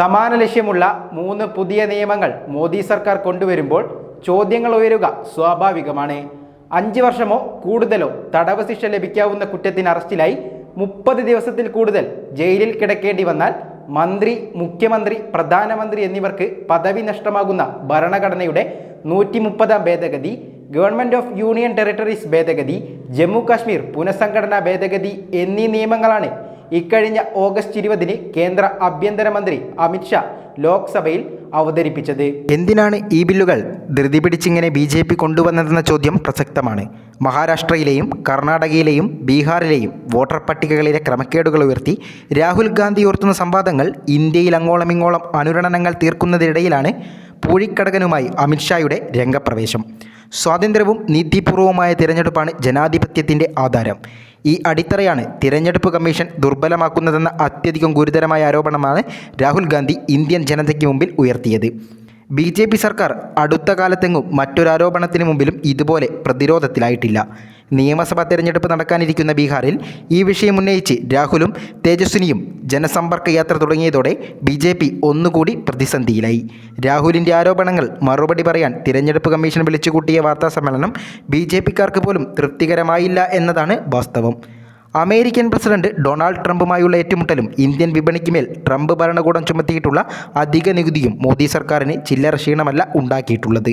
സമാന ലക്ഷ്യമുള്ള മൂന്ന് പുതിയ നിയമങ്ങൾ മോദി സർക്കാർ കൊണ്ടുവരുമ്പോൾ ചോദ്യങ്ങൾ ഉയരുക സ്വാഭാവികമാണ്. അഞ്ച് വർഷമോ കൂടുതലോ തടവ് ശിക്ഷ ലഭിക്കാവുന്ന കുറ്റത്തിന് അറസ്റ്റിലായി മുപ്പത് ദിവസത്തിൽ കൂടുതൽ ജയിലിൽ കിടക്കേണ്ടി വന്നാൽ മന്ത്രി മുഖ്യമന്ത്രി പ്രധാനമന്ത്രി എന്നിവർക്ക് പദവി നഷ്ടമാകുന്ന ഭരണഘടനയുടെ നൂറ്റി മുപ്പതാം ഭേദഗതി ഗവൺമെന്റ് ഓഫ് യൂണിയൻ ടെറിട്ടറീസ് ഭേദഗതി ജമ്മു കാശ്മീർ പുനഃസംഘടനാ ഭേദഗതി എന്നീ നിയമങ്ങളാണ് ഇക്കഴിഞ്ഞ ഓഗസ്റ്റ് ഇരുപതിന് കേന്ദ്ര ആഭ്യന്തരമന്ത്രി അമിത്ഷാ ലോക്സഭയിൽ അവതരിപ്പിച്ചത്. എന്തിനാണ് ഈ ബില്ലുകൾ ധൃതി പിടിച്ചിങ്ങനെ ബി ജെ പി കൊണ്ടുവന്നതെന്ന ചോദ്യം പ്രസക്തമാണ്. മഹാരാഷ്ട്രയിലെയും കർണാടകയിലെയും ബീഹാറിലെയും വോട്ടർ പട്ടികകളിലെ ക്രമക്കേടുകൾ ഉയർത്തി രാഹുൽ ഗാന്ധി ഉയർത്തുന്ന സംവാദങ്ങൾ ഇന്ത്യയിൽ അങ്ങോളമിങ്ങോളം അനുരണനങ്ങൾ തീർക്കുന്നതിനിടയിലാണ് പൂഴിക്കടകനുമായി അമിത്ഷായുടെ രംഗപ്രവേശം. സ്വാതന്ത്ര്യവും നീതിപൂർവവുമായ തിരഞ്ഞെടുപ്പാണ് ജനാധിപത്യത്തിന്റെ ആധാരം. ഈ അടിത്തറയാണ് തിരഞ്ഞെടുപ്പ് കമ്മീഷൻ ദുർബലമാക്കുന്നതെന്ന അത്യധികം ഗുരുതരമായ ആരോപണമാണ് രാഹുൽ ഗാന്ധി ഇന്ത്യൻ ജനതയ്ക്ക് മുമ്പിൽ ഉയർത്തിയത്. ബി ജെ പി സർക്കാർ അടുത്ത കാലത്തെങ്ങും മറ്റൊരു ആരോപണത്തിന് മുമ്പിലും ഇതുപോലെ പ്രതിരോധത്തിലായിട്ടില്ല. നിയമസഭാ തെരഞ്ഞെടുപ്പ് നടക്കാനിരിക്കുന്ന ബീഹാറിൽ ഈ വിഷയം ഉന്നയിച്ച് രാഹുലും തേജസ്വിനിയും ജനസമ്പർക്ക യാത്ര തുടങ്ങിയതോടെ ബി ജെ പി ഒന്നുകൂടി പ്രതിസന്ധിയിലായി. രാഹുലിന്റെ ആരോപണങ്ങൾ മറുപടി പറയാൻ തിരഞ്ഞെടുപ്പ് കമ്മീഷൻ വിളിച്ചുകൂട്ടിയ വാർത്താ സമ്മേളനം ബി ജെ പിക്കാർക്ക് പോലും തൃപ്തികരമായില്ല എന്നതാണ് വാസ്തവം. അമേരിക്കൻ പ്രസിഡന്റ് ഡൊണാൾഡ് ട്രംപുമായുള്ള ഏറ്റുമുട്ടലും ഇന്ത്യൻ വിപണിക്ക് മേൽ ട്രംപ് ഭരണകൂടം ചുമത്തിയിട്ടുള്ള അധിക നികുതിയും മോദി സർക്കാരിന് ചില്ലറ ക്ഷീണമല്ല ഉണ്ടാക്കിയിട്ടുള്ളത്.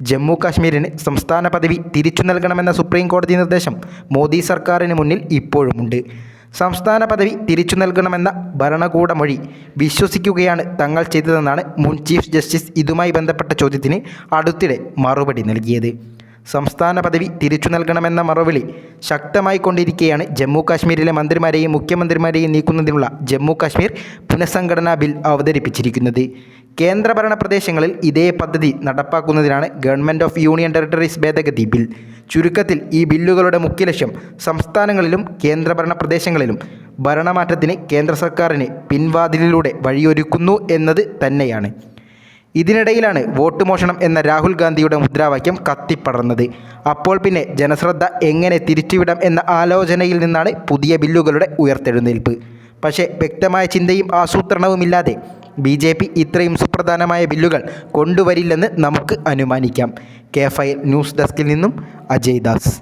ജമ്മു കാശ്മീരിന് സംസ്ഥാന പദവി തിരിച്ചു നൽകണമെന്ന സുപ്രീം കോടതി നിർദ്ദേശം മോദി സർക്കാരിന് മുന്നിൽ ഇപ്പോഴുമുണ്ട്. സംസ്ഥാന പദവി തിരിച്ചു നൽകണമെന്ന ഭരണകൂടമൊഴി വിശ്വസിക്കുകയാണ് തങ്ങൾ ചെയ്തതെന്നാണ് മുൻ ചീഫ് ജസ്റ്റിസ് ഇതുമായി ബന്ധപ്പെട്ട ചോദ്യത്തിന് അടുത്തിടെ മറുപടി നൽകിയത്. സംസ്ഥാന പദവി തിരിച്ചു നൽകണമെന്ന മറുവിളി ശക്തമായി കൊണ്ടിരിക്കെയാണ് ജമ്മു കാശ്മീരിലെ മന്ത്രിമാരെയും മുഖ്യമന്ത്രിമാരെയും നീക്കുന്നതിനുള്ള ജമ്മു കാശ്മീർ പുനഃസംഘടനാ ബിൽ അവതരിപ്പിച്ചിരിക്കുന്നത്. കേന്ദ്രഭരണ പ്രദേശങ്ങളിൽ ഇതേ പദ്ധതി നടപ്പാക്കുന്നതിനാണ് ഗവൺമെന്റ് ഓഫ് യൂണിയൻ ടെറിട്ടറീസ് ഭേദഗതി ബിൽ. ചുരുക്കത്തിൽ ഈ ബില്ലുകളുടെ മുഖ്യ ലക്ഷ്യം സംസ്ഥാനങ്ങളിലും കേന്ദ്രഭരണ പ്രദേശങ്ങളിലും ഭരണമാറ്റത്തിന് കേന്ദ്ര സർക്കാരിന് പിൻവാതിലിലൂടെ വഴിയൊരുക്കുന്നു എന്നത് തന്നെയാണ്. ഇതിനിടയിലാണ് വോട്ട് മോഷണം എന്ന രാഹുൽ ഗാന്ധിയുടെ മുദ്രാവാക്യം കത്തിപ്പടർന്നത്. അപ്പോൾ പിന്നെ ജനശ്രദ്ധ എങ്ങനെ തിരിച്ചുവിടാം എന്ന ആലോചനയിൽ നിന്നാണ് പുതിയ ബില്ലുകളുടെ ഉയർത്തെഴുന്നേൽപ്പ്. പക്ഷേ വ്യക്തമായ ചിന്തയും ആസൂത്രണവുമില്ലാതെ ബി ജെ പി ഇത്രയും സുപ്രധാനമായ ബില്ലുകൾ കൊണ്ടുവരില്ലെന്ന് നമുക്ക് അനുമാനിക്കാം. കെ ഫയൽ ന്യൂസ് ഡെസ്കിൽ നിന്നും അജയ് ദാസ്.